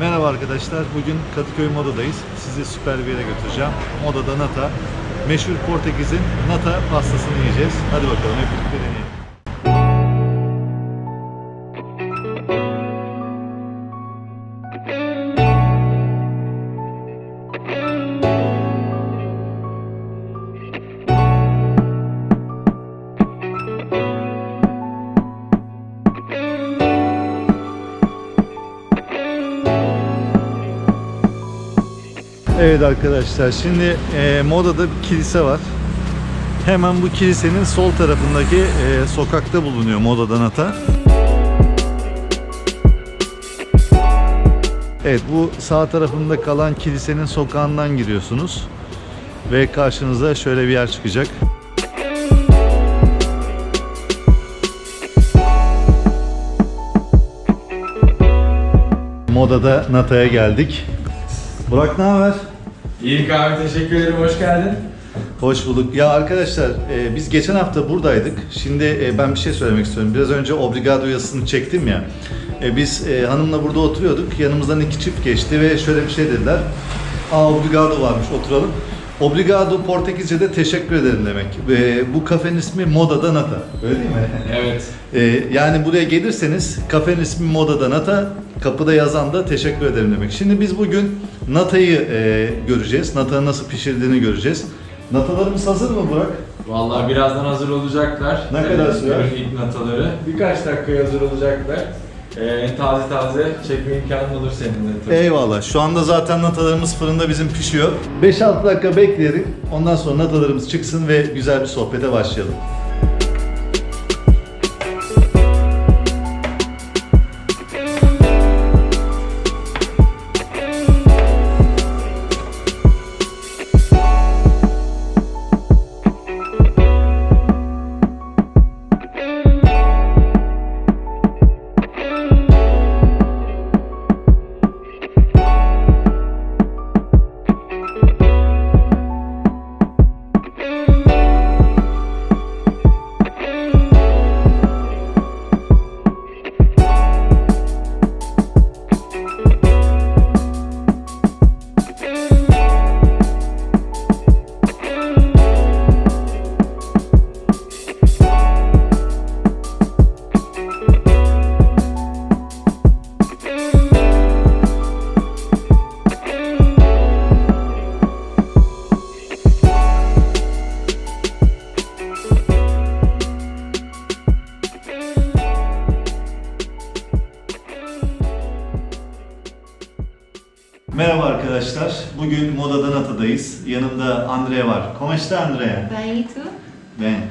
Merhaba arkadaşlar. Bugün Kadıköy Moda'dayız. Sizi süper bir yere götüreceğim. Moda'da Nata. Meşhur Portekiz'in Nata pastasını yiyeceğiz. Hadi bakalım hep birlikte deneyelim. Evet arkadaşlar şimdi e, Moda'da bir kilise var. Hemen bu kilisenin sol tarafındaki e, sokakta bulunuyor Moda'da Nata. Evet bu sağ tarafında kalan kilisenin sokağından giriyorsunuz. Ve karşınıza şöyle bir yer çıkacak. Moda'da Nata'ya geldik. Burak ne haber? İyi abi teşekkür ederim hoş geldin. Hoş bulduk. Ya arkadaşlar e, biz geçen hafta buradaydık. Şimdi e, ben bir şey söylemek istiyorum. Biraz önce Obrigado yazısını çektim ya. E, biz e, hanımla burada oturuyorduk. Yanımızdan iki çift geçti ve şöyle bir şey dediler. Aa Obrigado varmış oturalım. Obrigado Portekizce'de teşekkür ederim demek. Ve bu kafenin ismi Moda'da Nata. Öyle değil mi? Evet. E, yani buraya gelirseniz kafenin ismi Moda'da Nata. Kapıda yazan da teşekkür ederim demek. Şimdi biz bugün Nata'yı e, göreceğiz. Nata'nın nasıl pişirdiğini göreceğiz. Natalarımız hazır mı Burak? Vallahi birazdan hazır olacaklar. Ne kadar Ee, sürer? ilk nataları. Birkaç dakikaya hazır olacaklar. Ee, taze taze çekme imkanın olur seninle. tabii. Eyvallah. Şu anda zaten natalarımız fırında bizim pişiyor. 5-6 dakika bekleyelim. Ondan sonra natalarımız çıksın ve güzel bir sohbete başlayalım. Andrea var. ¿Cómo está Andrea? Bem, e tu? Ben.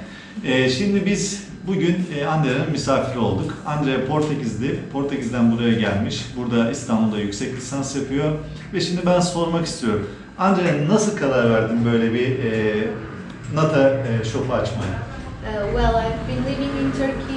Ee, şimdi biz bugün e, Andrea'nın misafiri olduk. Andrea Portekizli. Portekiz'den buraya gelmiş. Burada İstanbul'da yüksek lisans yapıyor. Ve şimdi ben sormak istiyorum. Andrea nasıl karar verdin böyle bir e, Nata e, shop'u açmaya? Uh, well, I've been living in Turkey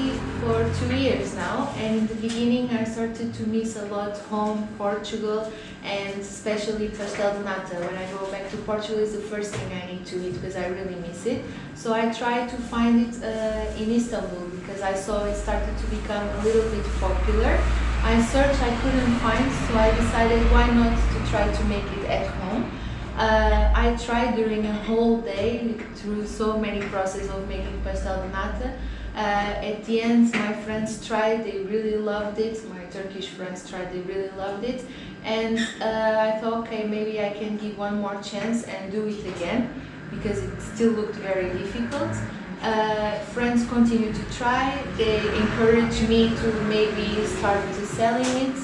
for two years now, and in the beginning I started to miss a lot home, Portugal, and especially pastel de nata. When I go back to Portugal, is the first thing I need to eat because I really miss it. So I tried to find it uh, in Istanbul because I saw it started to become a little bit popular. I searched, I couldn't find, so I decided why not to try to make it at home. Uh, I tried during a whole day through so many process of making pastel de nata. Uh, at the end, my friends tried; they really loved it. My Turkish friends tried; they really loved it. And uh, I thought, okay, maybe I can give one more chance and do it again because it still looked very difficult. Uh, friends continue to try. They encourage me to maybe start to selling it.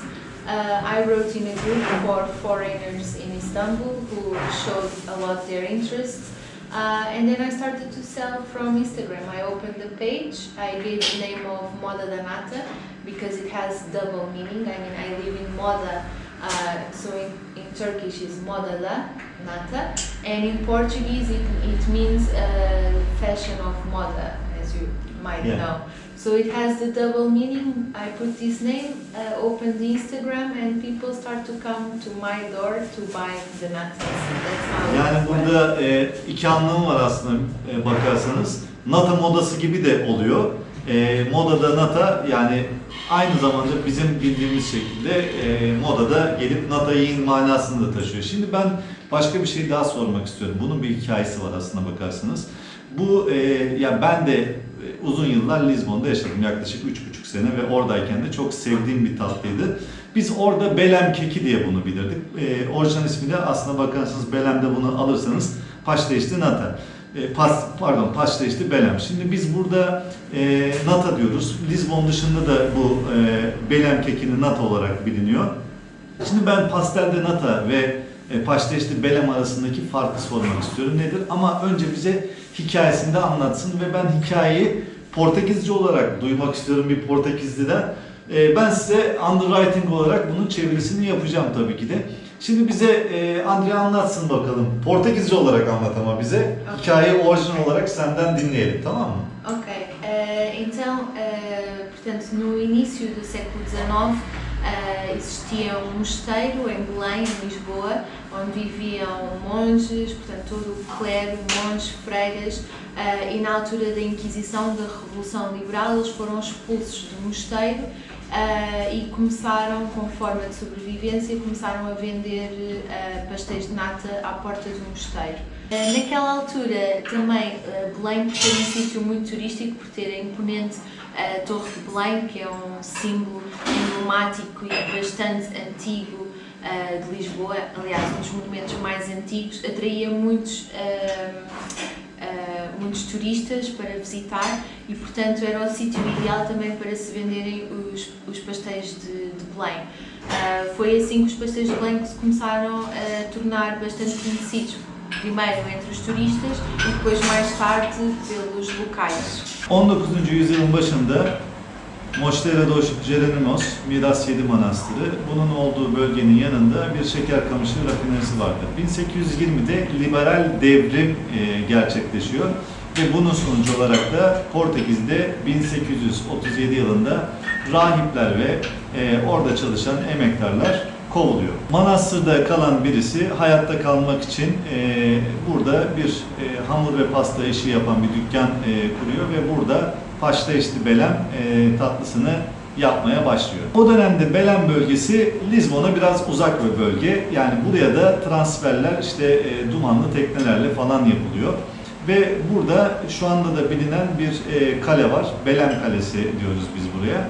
Uh, I wrote in a group for foreigners in Istanbul who showed a lot their interest. Uh, and then I started to sell from Instagram. I opened the page. I gave the name of Moda da Nata because it has double meaning. I mean, I live in Moda, uh, so in, in Turkish it's Moda da Nata, and in Portuguese it, it means uh, fashion of moda, as you might Yeah. know. So it has the double meaning. I put this name, uh, opened the Instagram, and people start to come to my door to buy the nuts. That's how. Yani burada e, iki anlamı var aslında e, bakarsanız. Nata modası gibi de oluyor. E, modada nata yani aynı zamanda bizim bildiğimiz şekilde e, modada gelip nata yiyin manasını da taşıyor. Şimdi ben başka bir şey daha sormak istiyorum. Bunun bir hikayesi var aslına bakarsanız. Bu e, ya ben de e, uzun yıllar Lizbon'da yaşadım yaklaşık üç buçuk sene ve oradayken de çok sevdiğim bir tatlıydı. Biz orada belem keki diye bunu bilirdik. E, orijinal ismi de aslına bakarsanız belemde bunu alırsanız paşteşti nata. E, pas, pardon paşteşti belem. Şimdi biz burada e, nata diyoruz. Lizbon dışında da bu e, belem kekini nata olarak biliniyor. Şimdi ben pastelde nata ve e, paşteşli belem arasındaki farkı sormak istiyorum. Nedir? Ama önce bize hikayesini de anlatsın ve ben hikayeyi Portekizce olarak duymak istiyorum bir Portekizli'den. E, ben size underwriting olarak bunun çevirisini yapacağım tabii ki de. Şimdi bize e, Andrea anlatsın bakalım. Portekizce olarak anlat ama bize. Hikayeyi orijinal olarak senden dinleyelim tamam mı? Ok, eh, então, eh, portanto, no início do século XIX eh, existia um mosteiro em Belém, em Lisboa, onde viviam monges, portanto, todo o clero, monges, freiras, eh, e na altura da Inquisição, da Revolução Liberal, eles foram expulsos do mosteiro eh, e começaram, como forma de sobrevivência, começaram a vender pastéis de nata à porta do mosteiro. Naquela altura também Belém ser um sítio muito turístico, por ter a imponente eh, Torre de Belém, que é um símbolo emblemático e bastante antigo eh, de Lisboa, aliás um dos monumentos mais antigos, atraía muitos, eh, eh, muitos turistas para visitar e portanto era o sítio ideal também para se venderem os, os pastéis de, de Belém. Ah, foi assim que os pastéis de Belém se começaram a tornar bastante conhecidos, primeiro entre os turistas e depois mais tarde pelos locais. 19. yüzyılın başında Moştera dos Jeronimos Miras Yedi Manastırı. Bunun olduğu bölgenin yanında bir şeker kamışı rafinerisi vardı. 1820'de liberal devrim e, gerçekleşiyor ve bunun sonucu olarak da Portekiz'de 1837 yılında rahipler ve e, orada çalışan emektarlar kovuluyor. Manastırda kalan birisi hayatta kalmak için e, burada bir e, hamur ve pasta işi yapan bir dükkan e, kuruyor ve burada paşta içli belem e, tatlısını yapmaya başlıyor. O dönemde Belem bölgesi Lizbon'a biraz uzak bir bölge. Yani buraya da transferler işte e, dumanlı teknelerle falan yapılıyor. Ve burada şu anda da bilinen bir e, kale var. Belem Kalesi diyoruz biz buraya.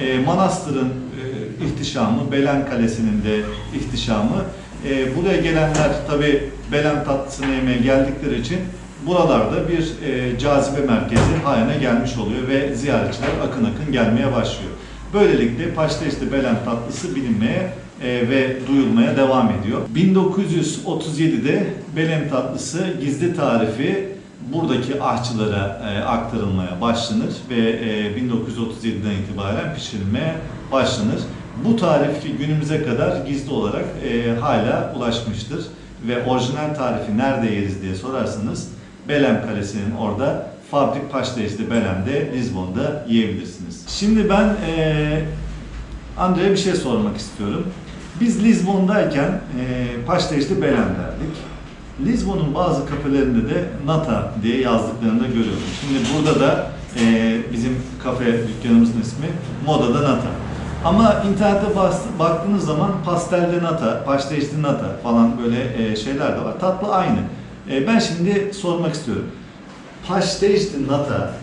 E, manastırın e, ihtişamı, Belen Kalesi'nin de ihtişamı. E, buraya gelenler tabi Belen tatlısını yemeye geldikleri için buralarda bir e, cazibe merkezi haline gelmiş oluyor ve ziyaretçiler akın akın gelmeye başlıyor. Böylelikle Paşteşli Belen tatlısı bilinmeye e, ve duyulmaya devam ediyor. 1937'de Belen tatlısı gizli tarifi buradaki ahçılara e, aktarılmaya başlanır ve e, 1937'den itibaren pişirilmeye başlanır. Bu tarif ki günümüze kadar gizli olarak e, hala ulaşmıştır ve orijinal tarifi nerede yeriz diye sorarsanız Belem Kalesi'nin orada Fabrik Paşteşli Belem'de Lizbon'da yiyebilirsiniz. Şimdi ben e, Andre'ye bir şey sormak istiyorum. Biz Lizbon'dayken e, Paşteşli Belem derdik. Lizbon'un bazı kafelerinde de Nata diye yazdıklarını görüyorum. Şimdi burada da e, bizim kafe dükkanımızın ismi Moda'da Nata. Ama internete baktığınız zaman pastelde nata, paşteşli nata falan böyle e, şeyler de var. Tatlı aynı. E, ben şimdi sormak istiyorum. Paşteşli nata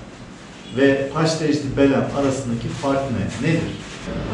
ve paşteşli belem arasındaki fark ne? Nedir?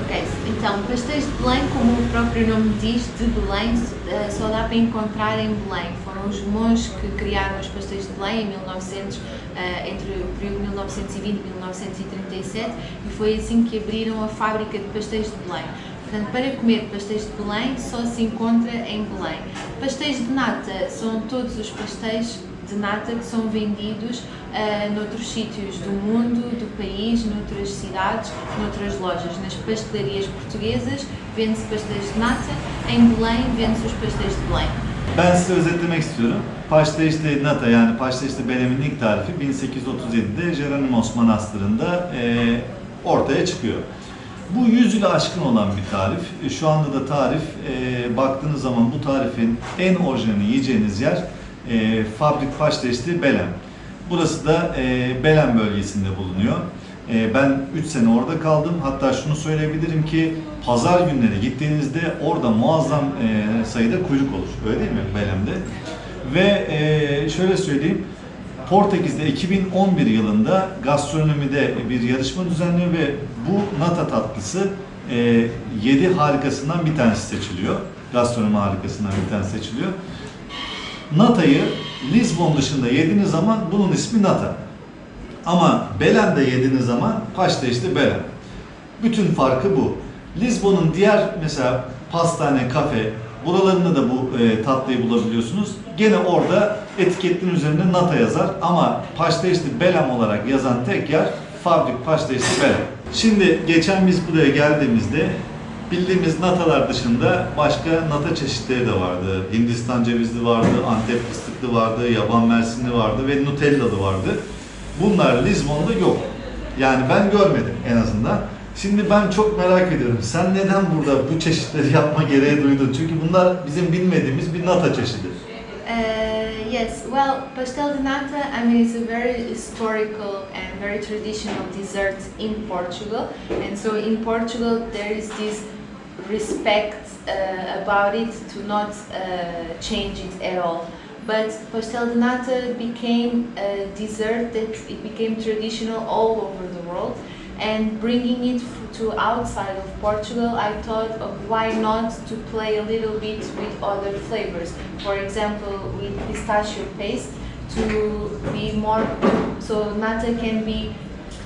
Ok, então, pastéis de Belém, como o próprio nome diz, de Belém, eh, só dá para encontrar em Belém. Os monges que criaram os pastéis de Belém em 1900, eh, entre o período de 1920 e 1937, e foi assim que abriram a fábrica de pastéis de Belém. Portanto, para comer pastéis de Belém, só se encontra em Belém. Pastéis de nata são todos os pastéis de nata que são vendidos ah, noutros sítios do mundo, do país, noutras cidades, noutras lojas. Nas pastelarias portuguesas vende-se pastéis de nata, em Belém vende-se os pastéis de Belém. Ben size özetlemek istiyorum. Paşteşli Nata yani Paşteşli Belem'in ilk tarifi 1837'de Jeronimos Manastırı'nda e, ortaya çıkıyor. Bu 100 yılı aşkın olan bir tarif. E, Şu anda da tarif e, baktığınız zaman bu tarifin en orijinalini yiyeceğiniz yer e, Fabrik Paşteşli Belem. Burası da e, Belem bölgesinde bulunuyor. E, ben 3 sene orada kaldım. Hatta şunu söyleyebilirim ki pazar günleri gittiğinizde orada muazzam e, sayıda kuyruk olur. Öyle değil mi Belem'de? Ve e, şöyle söyleyeyim. Portekiz'de 2011 yılında gastronomide bir yarışma düzenliyor ve bu nata tatlısı e, 7 harikasından bir tanesi seçiliyor. Gastronomi harikasından bir tanesi seçiliyor. Nata'yı Lisbon dışında yediğiniz zaman bunun ismi Nata. Ama Belen'de yediğiniz zaman paşta işte Belen. Bütün farkı bu. Lisbon'un diğer mesela pastane, kafe buralarında da bu e, tatlıyı bulabiliyorsunuz. Gene orada etiketin üzerinde nata yazar ama paşta işte Belem olarak yazan tek yer Fabrik Paşta işte Belem. Şimdi geçen biz buraya geldiğimizde bildiğimiz natalar dışında başka nata çeşitleri de vardı. Hindistan cevizli vardı, Antep fıstıklı vardı, yaban mersinli vardı ve Nutellalı vardı. Bunlar Lizbon'da yok. Yani ben görmedim en azından. Şimdi ben çok merak ediyorum. Sen neden burada bu çeşitleri yapma gereği duydun? Çünkü bunlar bizim bilmediğimiz bir nata çeşidi. Uh, yes, well, pastel de nata, I mean, it's a very historical and very traditional dessert in Portugal. And so in Portugal, there is this respect uh, about it to not uh, change it at all. But pastel de nata became a dessert that it became traditional all over the world. And bringing it to outside of Portugal, I thought of why not to play a little bit with other flavors. For example, with pistachio paste to be more, so nata can be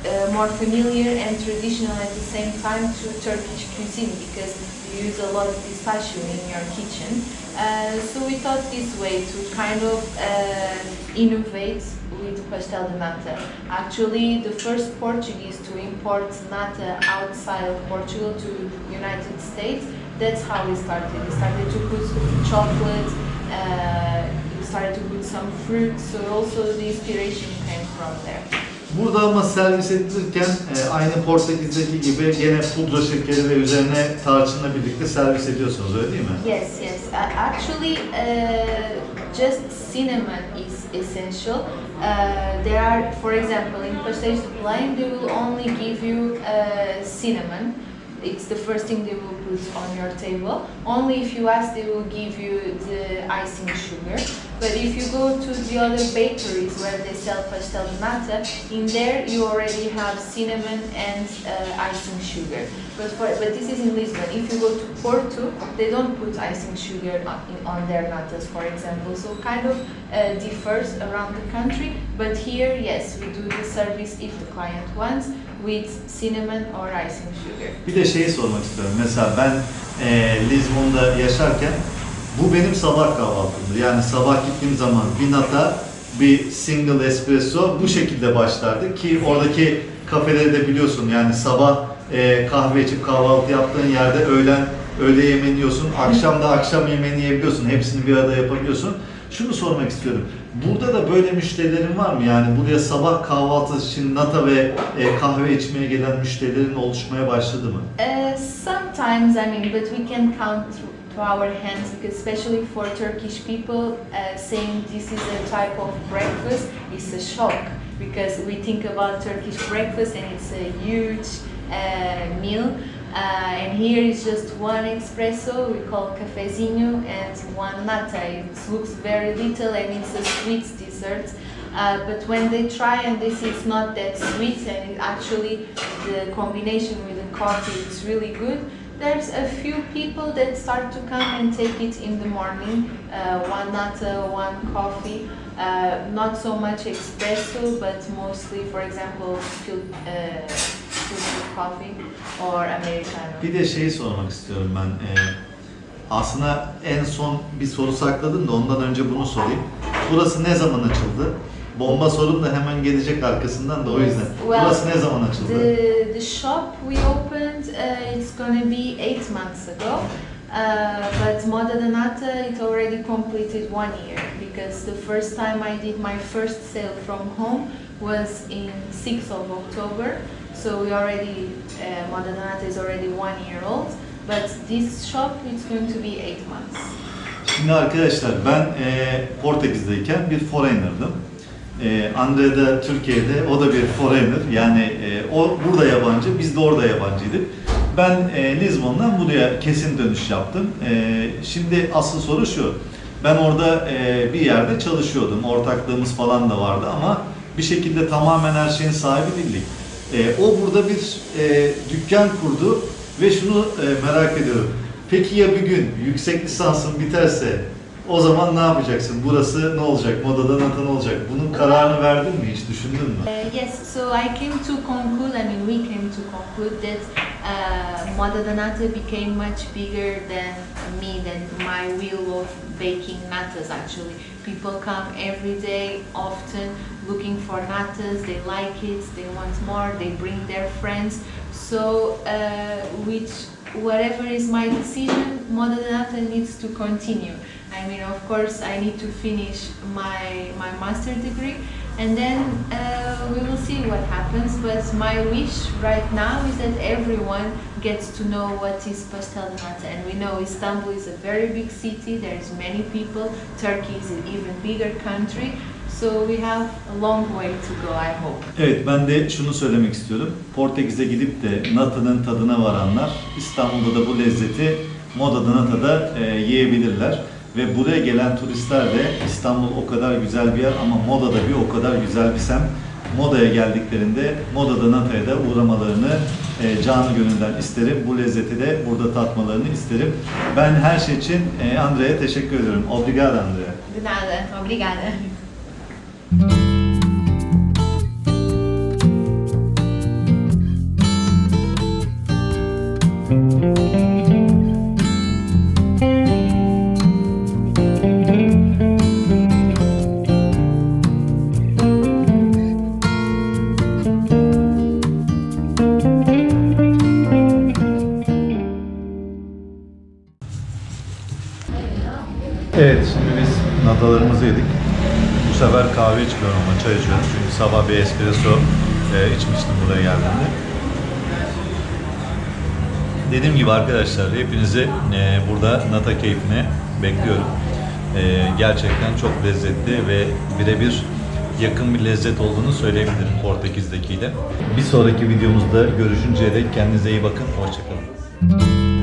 uh, more familiar and traditional at the same time to Turkish cuisine because you use a lot of pistachio in your kitchen. Uh, so we thought this way to kind of uh, innovate with pastel de nata. Actually, the first Portuguese to import nata outside of Portugal to United States, that's how we started. We started to put chocolate, uh, we started to put some fruit, so also the inspiration came from there. Burada ama servis edilirken e, aynı Portekiz'deki gibi gene pudra şekeri ve üzerine tarçınla birlikte servis ediyorsunuz öyle değil mi? Yes, yes. Uh, actually, uh, just cinnamon is essential. Uh, there are, for example, in pastéis de they will only give you uh, cinnamon. It's the first thing they will put on your table. Only if you ask, they will give you the icing sugar. But if you go to the other bakeries where they sell pastel de nata, in there you already have cinnamon and uh, icing sugar. But for but this is in Lisbon. If you go to Porto, they don't put icing sugar on, their natas, for example. So kind of uh, differs around the country. But here, yes, we do the service if the client wants with cinnamon or icing sugar. Bir de şeyi sormak istiyorum. Mesela ben e, Lizbon'da yaşarken bu benim sabah kahvaltımdı. Yani sabah gittiğim zaman bir nata, bir single espresso bu şekilde başlardı ki oradaki kafeleri de biliyorsun yani sabah e, kahve içip kahvaltı yaptığın yerde öğlen öğle yemeğini yiyorsun, akşam da akşam yemeğini yiyebiliyorsun. Hepsini bir arada yapabiliyorsun. Şunu sormak istiyorum. Burada da böyle müşterilerin var mı? Yani buraya sabah kahvaltı için nata ve e, kahve içmeye gelen müşterilerin oluşmaya başladı mı? Uh, sometimes, I mean, but we can count to, our hands because, especially for Turkish people, uh, saying this is a type of breakfast is a shock because we think about Turkish breakfast and it's a huge uh, meal. Uh, and here is just one espresso we call cafezinho and one nata. It looks very little and it's a sweet dessert. Uh, but when they try and this is not that sweet and actually the combination with the coffee is really good, there's a few people that start to come and take it in the morning. Uh, one nata, one coffee. Uh, not so much espresso, but mostly, for example, fil- filtered coffee or americano. Bir de şeyi sormak istiyorum ben. Ee, aslında en son bir soru sakladım da ondan önce bunu sorayım. Burası ne zaman açıldı? Bomba sorum da hemen gelecek arkasından da o yüzden. Well, Burası ne zaman açıldı? The the shop we opened, uh, it's gonna be eight months ago. Uh, but Moda Donata, it already completed one year because the first time I did my first sale from home was in 6th of October. So we already, uh, Moda Donata is already one year old. But this shop, it's going to be eight months. Şimdi arkadaşlar ben e, Portekiz'deyken bir foreigner'dım. E, Andre de Türkiye'de, o da bir foreigner. Yani e, o burada yabancı, biz de orada yabancıydık. Ben e, Lizbon'dan buraya kesin dönüş yaptım. E, şimdi asıl soru şu. Ben orada e, bir yerde çalışıyordum. Ortaklığımız falan da vardı ama bir şekilde tamamen her şeyin sahibi değildik. E, o burada bir e, dükkan kurdu ve şunu e, merak ediyorum. Peki ya bir gün yüksek lisansın biterse o zaman ne yapacaksın? Burası ne olacak? Modada Nathan olacak. Bunun kararını verdin mi? Hiç düşündün mü? Uh, yes, so I came to conclude, I mean, we came to conclude that uh, Moda Donata became much bigger than me, than my wheel of baking natas actually. People come every day, often looking for natas, they like it, they want more, they bring their friends. So, uh, which, whatever is my decision, Moda Donata needs to continue. I mean, of course, I need to finish my, my master degree and then uh, we will see what happens. But my wish right now is that everyone gets to know what is pastel nata. And we know Istanbul is a very big city. There's many people. Turkey is an even bigger country. So we have a long way to go. I hope. Evet ben de şunu söylemek istiyorum. Portekiz'e gidip de Nata'nın tadına varanlar İstanbul'da da bu lezzeti Moda'da Nata'da e, yiyebilirler. Ve buraya gelen turistler de İstanbul o kadar güzel bir yer ama Moda'da bir o kadar güzel bir semt. Moda'ya geldiklerinde Moda'da Nata'ya da uğramalarını e, canı gönülden isterim. Bu lezzeti de burada tatmalarını isterim. Ben her şey için e, Andre'ye teşekkür ediyorum. Obrigado Andrea. De nada. Dediğim gibi arkadaşlar hepinizi e, burada nata keyfine bekliyorum. E, gerçekten çok lezzetli ve birebir yakın bir lezzet olduğunu söyleyebilirim Portekiz'dekiyle. Bir sonraki videomuzda görüşünceye dek kendinize iyi bakın. Hoşçakalın.